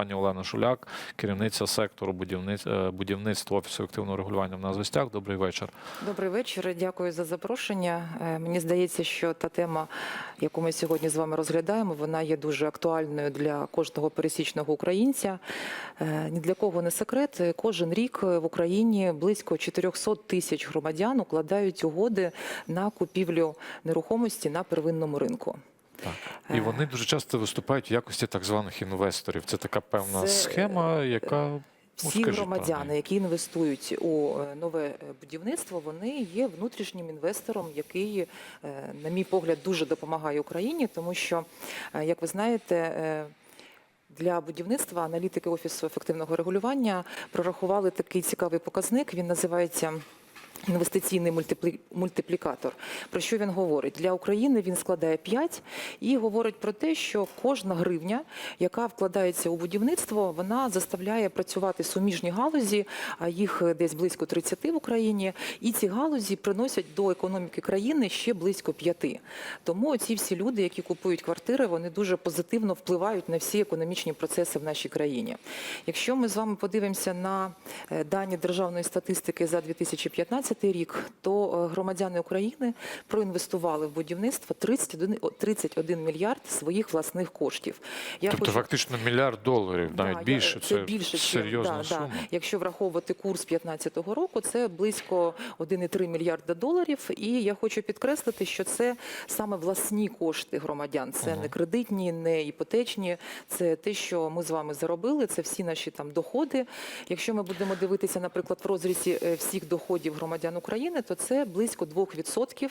пані Олена Шуляк, керівниця сектору е, будівництва офісу активного регулювання. В нас гостях. Добрий вечір. Добрий вечір. Дякую за запрошення. Е, Мені здається, що та тема, яку ми сьогодні з вами розглядаємо, вона є дуже актуальною для кожного пересічного українця. Е, Ні для кого не секрет. Кожен рік в Україні близько 400 тисяч громадян укладають угоди на купівлю нерухомості на первинному ринку. Так. І вони дуже часто виступають в якості так званих інвесторів. Це така певна Це, схема, яка ну, Всі скажіть, громадяни, які інвестують у е, нове е, будівництво, вони є внутрішнім інвестором, який, е, на мій погляд, дуже допомагає Україні, тому що, е, як ви знаєте, е, для будівництва аналітики офісу ефективного регулювання прорахували такий цікавий показник. Він називається. Інвестиційний мультиплі- мультиплікатор. Про що він говорить? Для України він складає 5 і говорить про те, що кожна гривня, яка вкладається у будівництво, вона заставляє працювати суміжні галузі, а їх десь близько 30 в Україні. І ці галузі приносять до економіки країни ще близько 5. Тому ці всі люди, які купують квартири, вони дуже позитивно впливають на всі економічні процеси в нашій країні. Якщо ми з вами подивимося на е, дані державної статистики за 2015 рік, то е, громадяни України проінвестували в будівництво 31, 31 мільярд своїх власних коштів. Я Тобто хочу- фактично мільярд доларів, навіть я- більше. Це, більше, серйозна да, сума. Да. Якщо враховувати курс 2015 року, це близько 1,3 мільярда доларів. І я хочу підкреслити, що це саме власні кошти громадян. Це Ага. не кредитні, не іпотечні. Це те, що ми з вами заробили. Це всі наші там доходи. Якщо ми будемо дивитися, наприклад, в розрізі е, всіх доходів громадян України, то це близько 2%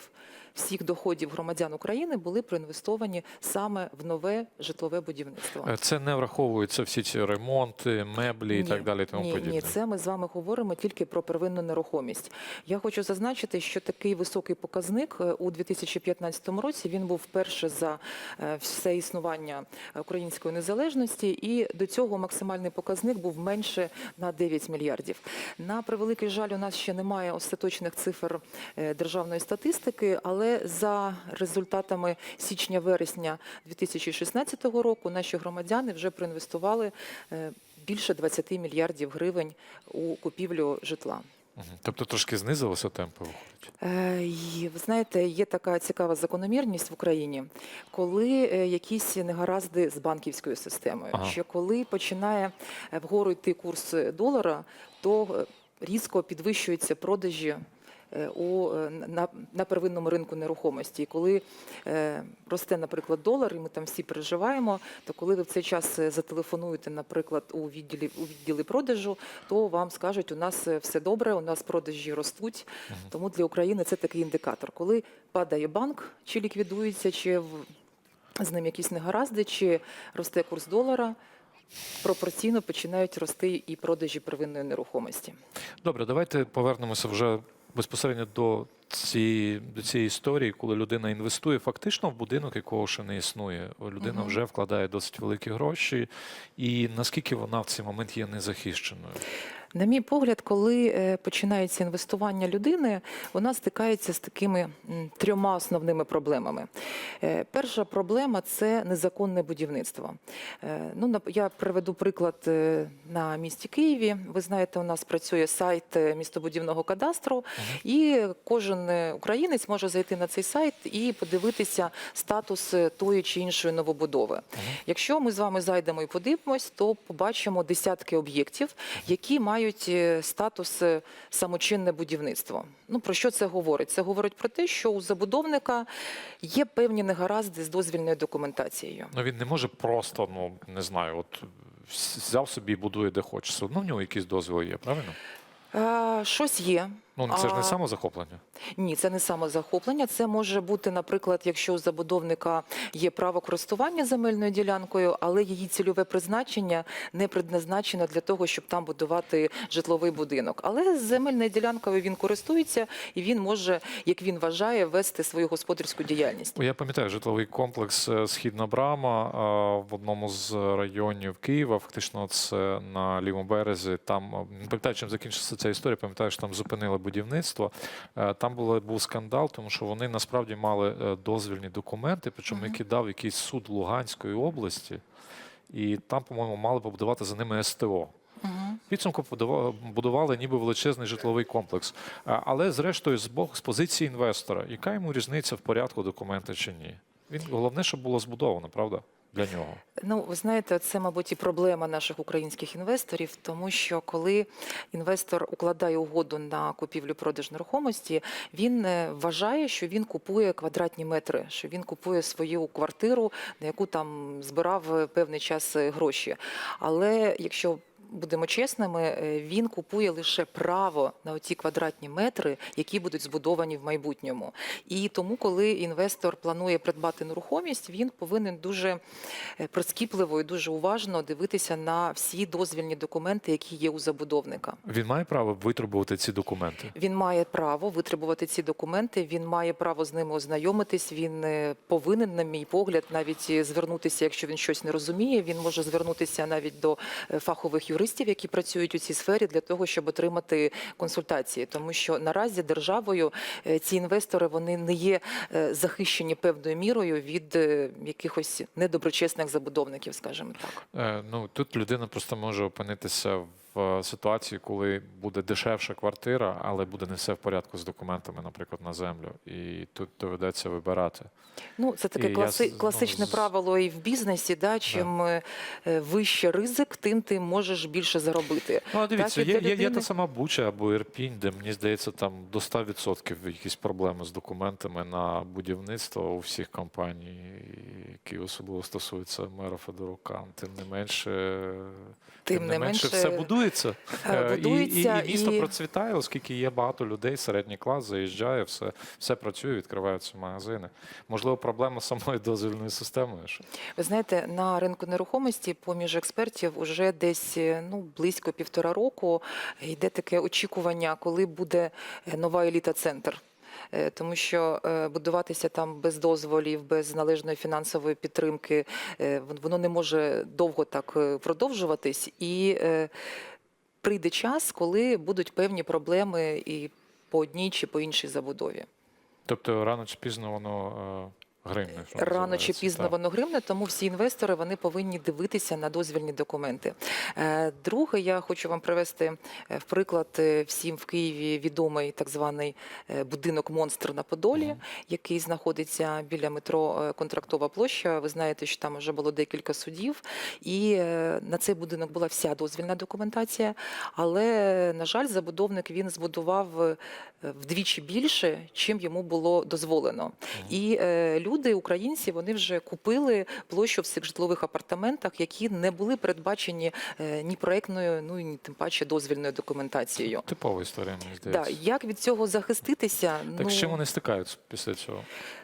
всіх доходів громадян України були проінвестовані саме в нове житлове будівництво. Е, Це не враховуються всі ці ремонти, меблі і так далі. Тому ні, подібне. ні, це ми з вами говоримо тільки про первинну нерухомість. Я хочу зазначити, що такий високий показник е, у 2015 році він був вперше за е, все існування української незалежності, і до цього максимальний показник був менше на 9 мільярдів. На превеликий жаль, у нас ще немає остаточних цифр е, державної статистики, але за результатами січня-вересня 2016 року наші громадяни вже проінвестували е, більше 20 мільярдів гривень у купівлю житла. Тобто трошки знизилися темпи виходить. Е, Ви знаєте, є така цікава закономірність в Україні, коли якісь негаразди з банківською системою, Ага. що коли починає вгору йти курс долара, то різко підвищуються продажі. е, У е, на, на первинному ринку нерухомості, і коли е, росте, наприклад, долар, і ми там всі переживаємо, то коли ви в цей час е, зателефонуєте, наприклад, у відділі у відділи продажу, то вам скажуть, у нас все добре, у нас продажі ростуть. Тому для України це такий індикатор. Коли падає банк, чи ліквідується, чи в- з ним якісь негаразди, чи росте курс долара, пропорційно починають рости і продажі первинної нерухомості. Добре, давайте повернемося вже безпосередньо до цієї, до цієї історії, коли людина інвестує фактично в будинок, якого ще не існує. Людина вже вкладає досить великі гроші, і наскільки вона в цей момент є незахищеною. На мій погляд, коли е, починається інвестування людини, вона стикається з такими трьома основними проблемами. Е, Перша проблема це незаконне будівництво. Е, Ну, я приведу приклад на місті Києві. Ви знаєте, у нас працює сайт містобудівного кадастру, і кожен е, українець може зайти на цей сайт і подивитися статус е, тої чи іншої новобудови. Якщо ми з вами зайдемо і подивимось, то побачимо десятки об'єктів, які мають е, статус самочинне будівництво. Ну про що це говорить? Це говорить про те, що у забудовника є певні негаразди з дозвільною документацією. Ну він не може просто, ну не знаю, от взяв собі і будує де хоче. Все одно в нього якісь дозвіли є, правильно? Щось є. Ну це ж не самозахоплення. Ні, це не самозахоплення. Це може бути, наприклад, якщо у забудовника є право користування земельною ділянкою, але її цільове призначення не предназначено для того, щоб там будувати житловий будинок. Але з земельною ділянкою він користується і він може, як він вважає, вести свою господарську діяльність. Я пам'ятаю житловий комплекс е, Східна Брама е, в одному з районів Києва. Фактично, це на лівому березі. Там не пам'ятаю, чим закінчилася ця історія. Пам'ятаю, що там зупинили будівництво. Е, Там було, був скандал, тому що вони насправді мали е, дозвільні документи, причому які дав якийсь суд Луганської області. і там, по-моєму, мали побудувати за ними СТО. Підсумку будува- будували ніби величезний житловий комплекс. Але, зрештою, з боку з позиції інвестора, яка йому різниця в порядку документи чи ні? Він головне, щоб було збудовано, правда? Для нього. Ну, ви знаєте, це, мабуть, і проблема наших українських інвесторів, тому що коли інвестор укладає угоду на купівлю-продаж нерухомості, він е, вважає, що він купує квадратні метри, що він купує свою квартиру, на яку там збирав е, певний час е, гроші. Але якщо Будемо чесними, е, він купує лише право на оці квадратні метри, які будуть збудовані в майбутньому. І тому, коли інвестор планує придбати нерухомість, він повинен дуже е, прискіпливо і дуже уважно дивитися на всі дозвільні документи, які є у забудовника. Він має право витребувати ці документи. Він має право витребувати ці документи. Він має право з ними ознайомитись. Він е, повинен, на мій погляд, навіть звернутися, якщо він щось не розуміє. Він може звернутися навіть до фахових юристів, які працюють у цій сфері, для того, щоб отримати консультації. Тому що наразі державою е, ці інвестори вони не є е, захищені певною мірою від е, якихось недоброчесних забудовників, скажімо так. Ну тут людина просто може опинитися в е, ситуації, коли буде дешевша квартира, але буде не все в порядку з документами, наприклад, на землю. І тут доведеться вибирати. Ну, це таке І я класи, з- класичне ну, правило і в бізнесі. Да? Чим е, е, вище ризик, тим ти можеш більше заробити. Ну, а дивіться, Так, є, для є, є та сама Буча або Ірпінь, де мені здається, там до 100% якісь проблеми з документами на будівництво у всіх компаній, які особливо стосуються мера Федорука. Тим не менше, Тим не менше, все будується. е, Е, будується і, і, і місто і- процвітає, оскільки є багато людей, середній клас заїжджає, все, все працює, відкриваються магазини. Можливо, проблема самої дозвільної системи. Ви знаєте, на ринку нерухомості поміж експертів уже десь е, ну близько півтора року йде таке очікування, коли буде е, нова еліта центр. Е, Тому що е, будуватися там без дозволів, без належної фінансової підтримки, е, воно не може довго так е, продовжуватись. І е, прийде час, коли будуть певні проблеми і по одній чи по іншій забудові. Тобто рано чи пізно воно е, гримне. Рано чи пізно Так. воно гримне, тому всі інвестори вони повинні дивитися на дозвільні документи. Е, Друге, я хочу вам привести е, в приклад е, всім в Києві відомий так званий будинок Монстр на Подолі, Мгм. який знаходиться біля метро Контрактова площа. Ви знаєте, що там вже було декілька судів, і на цей будинок була вся дозвільна документація. Але на жаль, забудовник він збудував вдвічі більше, чим йому було дозволено. І е, люди, українці, вони вже купили площу в цих житлових апартаментах, які не були передбачені е, ні проектною, ну і ні тим паче дозвільною документацією. Типова історія, мені Да, як від цього захиститися? Так ну, з чим вони стикаються після цього?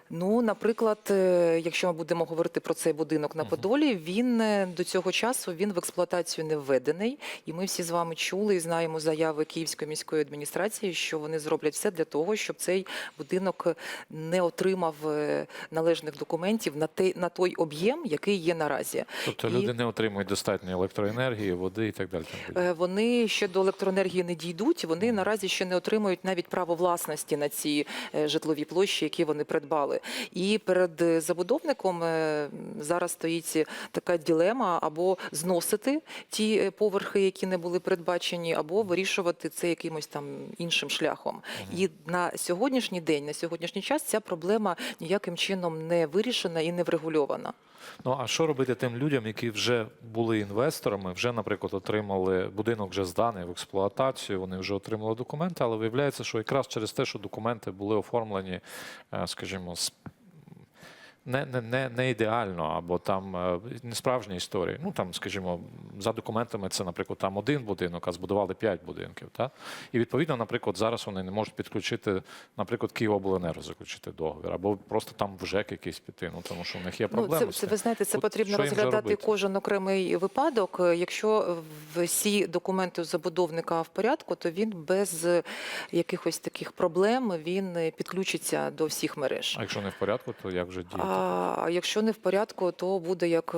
Ну, наприклад, е, якщо ми будемо говорити про цей будинок на Подолі, він е, до цього часу він в експлуатацію не введений. І ми всі з вами чули і знаємо заяви Київської міської адміністрації, що вони зроблять все для того, щоб цей будинок не отримав належних документів на той, на той об'єм, який є наразі. Тобто І- люди не отримують достатньо електроенергії, води і так далі. Е, Вони ще до електроенергії не дійдуть. Вони наразі ще не отримують навіть право власності на ці е, житлові площі, які вони придбали. І перед е, забудовником зараз стоїть така ділема: або зносити ті поверхи, які не були передбачені, або вирішувати це якимось там іншим шляхом. І на сьогоднішній день, на сьогоднішній час, ця проблема ніяким чином не вирішена і не врегульована. Ну а що робити тим людям, які вже були інвесторами, вже, наприклад, отримали будинок вже зданий в експлуатацію, вони вже отримали документи, але виявляється, що якраз через те, що документи були оформлені, е, скажімо, з не, не, не, не ідеально, або там не справжні історії. Ну там, скажімо, за документами це, наприклад, там один будинок, а збудували п'ять будинків. Та? І відповідно, наприклад, зараз вони не можуть підключити, наприклад, Київобленерго заключити договір, або просто там в ЖЕК якийсь піти. Ну тому що в них є Ну, проблеми. це, це ви знаєте, це От потрібно розглядати кожен окремий випадок. Е, Якщо всі документи у забудовника в порядку, то він без е, якихось таких проблем він е, підключиться до всіх мереж. А якщо не в порядку, то як вже діяти? А якщо не в порядку, то буде як е,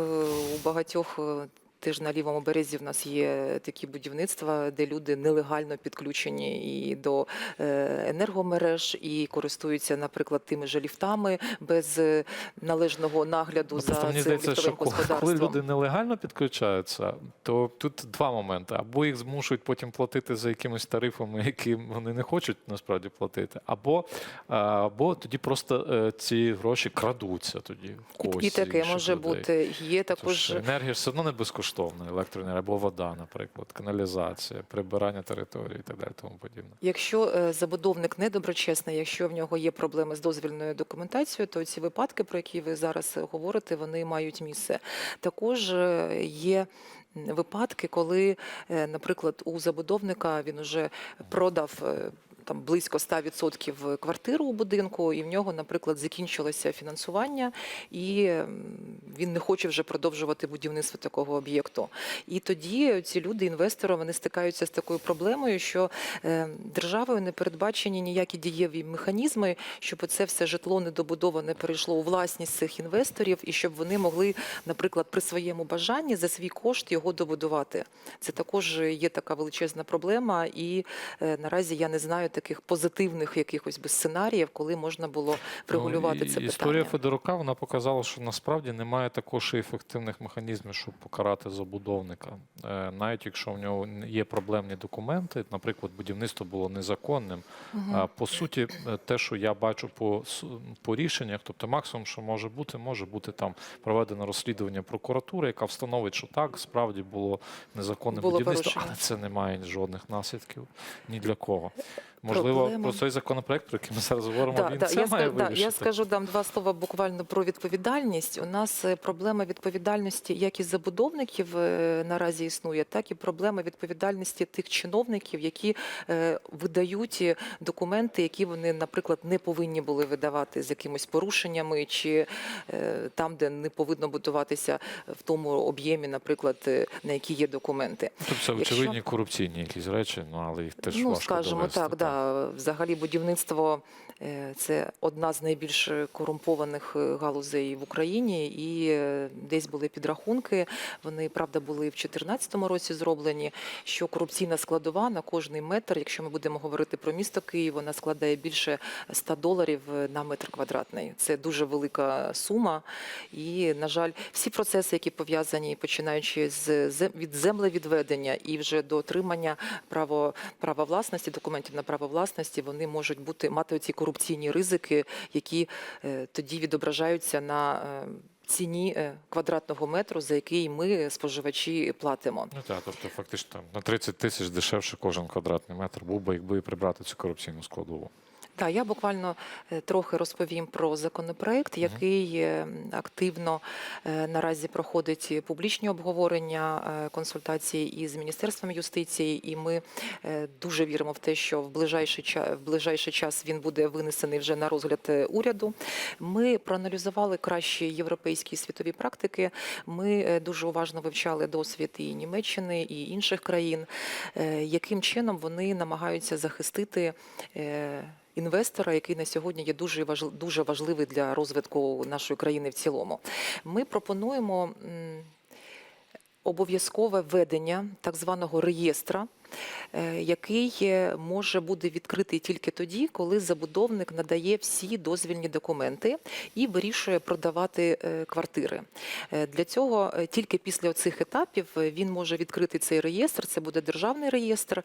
у багатьох е, Теж на лівому березі в нас є такі будівництва, де люди нелегально підключені і до е, енергомереж, і користуються, наприклад, тими же ліфтами без е, належного нагляду Ну, за Просто мені цим здається, що ліфтовим коли- люди нелегально підключаються, то тут два моменти: або їх змушують потім платити за якимись тарифами, які вони не хочуть насправді платити, або, або тоді просто е, ці гроші крадуться тоді в І, когось. і таке може людей. бути. Є Тож також енергія все одно не безкоштовна, електроенергія або вода, наприклад, каналізація, прибирання території і так далі, тому подібне. Якщо е, забудовник недоброчесний, якщо в нього є проблеми з дозвільною документацією, то ці випадки, про які ви зараз е, говорите, вони мають місце. Також е, є випадки, коли, наприклад, у забудовника він уже продав. Там близько 100% квартиру у будинку, і в нього, наприклад, закінчилося фінансування, і він не хоче вже продовжувати будівництво такого об'єкту. І тоді ці люди, інвестори, вони стикаються з такою проблемою, що е, державою не передбачені ніякі дієві механізми, щоб це все житло недобудоване перейшло у власність цих інвесторів, і щоб вони могли, наприклад, при своєму бажанні за свій кошт його добудувати. Це також є така величезна проблема, і е, наразі я не знаю таких позитивних якихось би сценаріїв, коли можна було врегулювати Ну, це Історія питання. Федорука вона показала, що насправді немає також і ефективних механізмів, щоб покарати забудовника. Е, Навіть якщо в нього є проблемні документи, наприклад, будівництво було незаконним. А по суті, е, те, що я бачу по, по рішеннях, тобто максимум, що може бути, може бути там проведено розслідування прокуратури, яка встановить, що так справді було незаконне Було будівництво, порушення. але це не має жодних наслідків ні для кого. Можливо, Проблема- про цей законопроект, про який ми зараз говоримо, Да, він да, це я, має ска- да, я скажу дам два слова буквально про відповідальність. У нас е, проблема відповідальності як і забудовників е, наразі існує, так і проблема відповідальності тих чиновників, які е, видають е, документи, які вони, наприклад, не повинні були видавати з якимись порушеннями, чи е, там, де не повинно будуватися в тому об'ємі, наприклад, на які є документи. Тобто це Якщо- очевидні корупційні якісь речі, ну але їх теж ну, важко скажімо довести, так, да. Взагалі будівництво це одна з найбільш корумпованих е, галузей в Україні, і е, десь були підрахунки. Вони правда були в 2014 році зроблені. Що корупційна складова на кожний метр, якщо ми будемо говорити про місто Київ, вона складає більше 100 доларів е, на метр квадратний. Це дуже велика сума. І, на жаль, всі процеси, які пов'язані, починаючи з від землевідведення і вже до отримання право права власності, документів на право власності, вони можуть бути мати ці корупційні ризики, які е, тоді відображаються на е, ціні е, квадратного метру, за який ми споживачі платимо. Ну так, тобто фактично на 30 тисяч дешевше кожен квадратний метр був би, якби прибрати цю корупційну складову. Так, я буквально е, трохи розповім про законопроект, який е, активно е, наразі проходить публічні обговорення, консультації із Міністерством юстиції, і ми дуже віримо в те, що в ближайший час, в ближайший час він буде винесений вже на розгляд уряду. Ми проаналізували кращі європейські світові практики. Ми дуже уважно вивчали досвід і Німеччини, і інших країн, яким чином вони намагаються захистити. Інвестора, який на сьогодні є дуже дуже важливий для розвитку нашої країни в цілому. Ми пропонуємо обов'язкове ведення так званого реєстра. Е, Який е, може бути відкритий тільки тоді, коли забудовник надає всі дозвільні документи і вирішує продавати е, квартири. Для цього тільки після цих етапів він може відкрити цей реєстр. Це буде державний реєстр,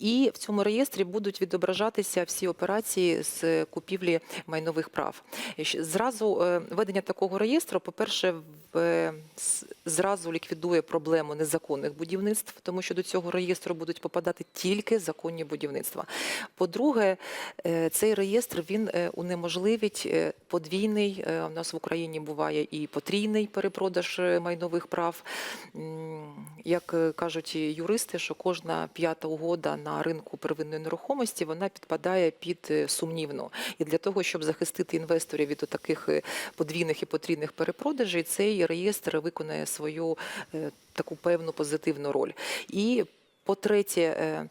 і в цьому реєстрі будуть відображатися всі операції з купівлі майнових прав. Зразу ведення такого реєстру, по-перше, зразу ліквідує проблему незаконних будівництв, тому що до цього реєстру будуть попадати тільки законні будівництва. По-друге, е, цей реєстр він е, унеможливить е, подвійний. У нас в Україні буває і потрійний перепродаж майнових прав. Як кажуть юристи, що кожна п'ята угода на ринку первинної нерухомості вона підпадає під сумнівну. І для того, щоб захистити інвесторів від таких подвійних і потрійних перепродажей, цей реєстр виконає свою таку певну позитивну роль. І по-третє, е,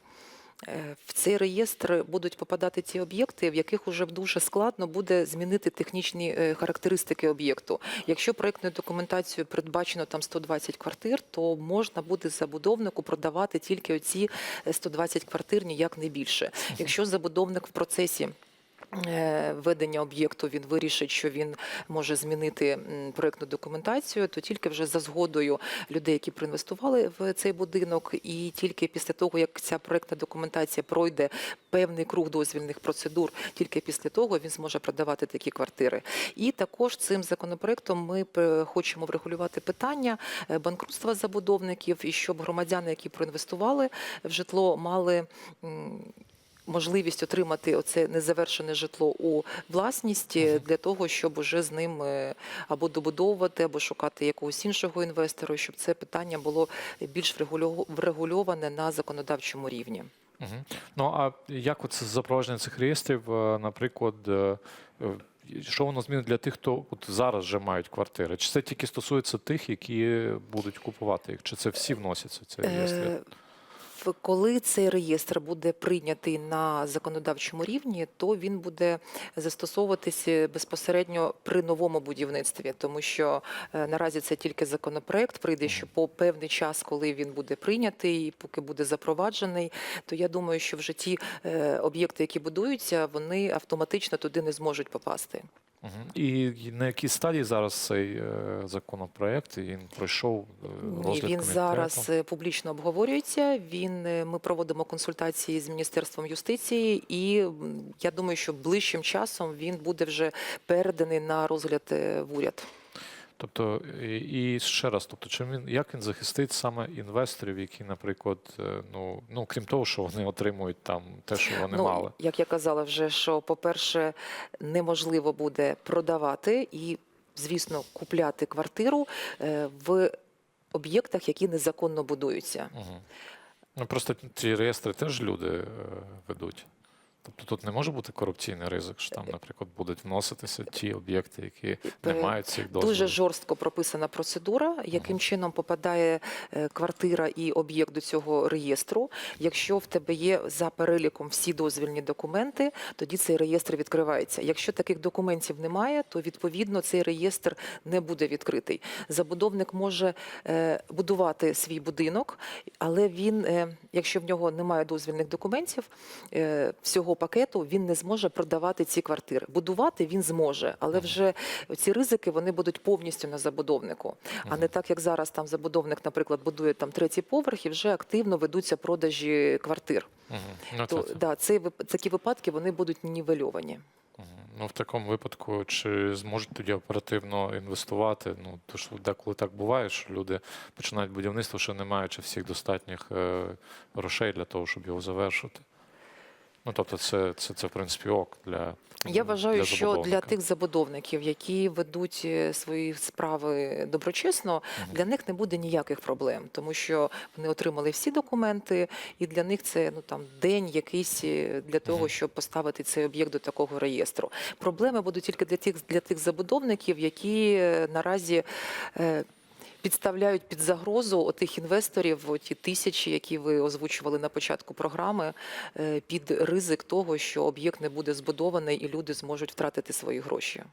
Е, В цей реєстр будуть попадати ті об'єкти, в яких вже дуже складно буде змінити технічні е, характеристики об'єкту. Якщо проєктною документацією передбачено там 120 квартир, то можна буде забудовнику продавати тільки оці е, 120 квартир, ніяк не більше. Якщо забудовник в процесі ведення об'єкту він вирішить, що він може змінити м, проектну документацію, то тільки вже за згодою людей, які проінвестували в цей будинок, і тільки після того, як ця проектна документація пройде певний круг дозвільних процедур, тільки після того він зможе продавати такі квартири. І також цим законопроектом ми е, хочемо врегулювати питання е, банкрутства забудовників і щоб громадяни, які проінвестували в житло, мали. Можливість отримати оце незавершене житло у власність е, для того, щоб уже з ним е, або добудовувати, або шукати якогось іншого інвестора, щоб це питання було більш врегульо- врегульоване на законодавчому рівні. Мгм. Ну а як оце запровадження цих реєстрів, е, наприклад, що воно змінить для тих, хто от зараз вже мають квартири? Чи це тільки стосується тих, які будуть купувати їх? Чи це всі вносяться в цей реєстр? Е, в- Коли цей реєстр буде прийнятий на законодавчому рівні, то він буде застосовуватися безпосередньо при новому будівництві, тому що е, наразі це тільки законопроект. Прийде що по певний час, коли він буде прийнятий, і поки буде запроваджений, то я думаю, що вже ті е, об'єкти, які будуються, вони автоматично туди не зможуть попасти. І на якій стадії зараз цей е, законопроект? Він пройшов е, Ні, він комітету? зараз публічно обговорюється. Він е, ми проводимо консультації з міністерством юстиції, і я думаю, що ближчим часом він буде вже переданий на розгляд е, в уряд. Тобто, і, ще раз, тобто, чим він як він захистить саме інвесторів, які, наприклад, е, ну ну крім того, що вони отримують там те, що вони ну, мали. як я казала, вже що, по-перше, неможливо буде продавати і, звісно, купляти квартиру в об'єктах, які незаконно будуються. Угу. Ну просто ці реєстри теж люди е, ведуть. Тобто тут не може бути корупційний ризик, що там, наприклад, будуть вноситися ті об'єкти, які не Е, мають цих дозволів. Дуже жорстко прописана процедура, яким чином попадає е, квартира і об'єкт до цього реєстру. Якщо в тебе є за переліком всі дозвільні документи, тоді цей реєстр відкривається. Якщо таких документів немає, то відповідно цей реєстр не буде відкритий. Забудовник може е, будувати свій будинок, але він, якщо в нього немає дозвільних документів, е, всього пакету він не зможе продавати ці квартири. Будувати він зможе, але вже ці ризики вони будуть повністю на забудовнику. А не так, як зараз там забудовник, наприклад, будує там третій поверх і вже активно ведуться продажі квартир. Ну, То це- це- да, вип- такі випадки вони будуть нівельовані. Ну, в такому випадку, чи зможуть тоді оперативно інвестувати? Ну, то що деколи так буває, що люди починають будівництво, ще не маючи всіх достатніх е, грошей для того, щоб його завершити. Ну, тобто, це, це, це в принципі, ок для Я вважаю, для що для тих забудовників, які ведуть е, свої справи доброчесно, для них не буде ніяких проблем, тому що вони отримали всі документи, і для них це ну там день якийсь е, для того, Мгм. щоб поставити цей об'єкт до такого реєстру. Проблеми будуть тільки для тих для тих забудовників, які е, наразі. е, Підставляють під загрозу тих інвесторів, ті тисячі, які ви озвучували на початку програми, е, під ризик того, що об'єкт не буде збудований і люди зможуть втратити свої гроші.